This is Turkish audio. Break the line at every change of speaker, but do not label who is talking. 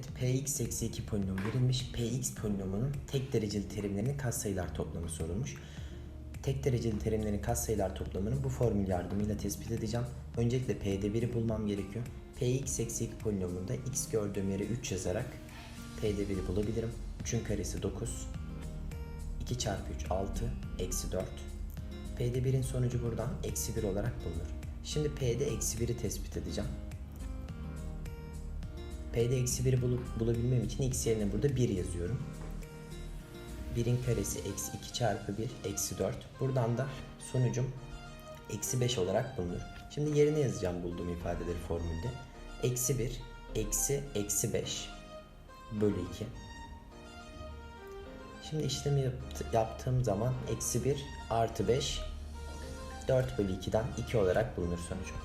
Evet, Px eksi 2 polinom verilmiş. Px polinomunun tek dereceli terimlerinin katsayılar toplamı sorulmuş. Tek dereceli terimlerin katsayılar toplamını bu formül yardımıyla tespit edeceğim. Öncelikle P'de 1'i bulmam gerekiyor. Px eksi 2 polinomunda x gördüğüm yere 3 yazarak P'de 1'i bulabilirim. 3'ün karesi 9. 2 çarpı 3 6 eksi 4. P'de 1'in sonucu buradan eksi 1 olarak bulunur. Şimdi P'de eksi 1'i tespit edeceğim. P'de eksi 1'i bulup, bulabilmem için x yerine burada 1 yazıyorum. 1'in karesi eksi 2 çarpı 1 eksi 4. Buradan da sonucum eksi 5 olarak bulunur. Şimdi yerine yazacağım bulduğum ifadeleri formülde. Eksi 1 eksi eksi 5 bölü 2. Şimdi işlemi yaptı- yaptığım zaman eksi 1 artı 5 4 bölü 2'den 2 olarak bulunur sonucum.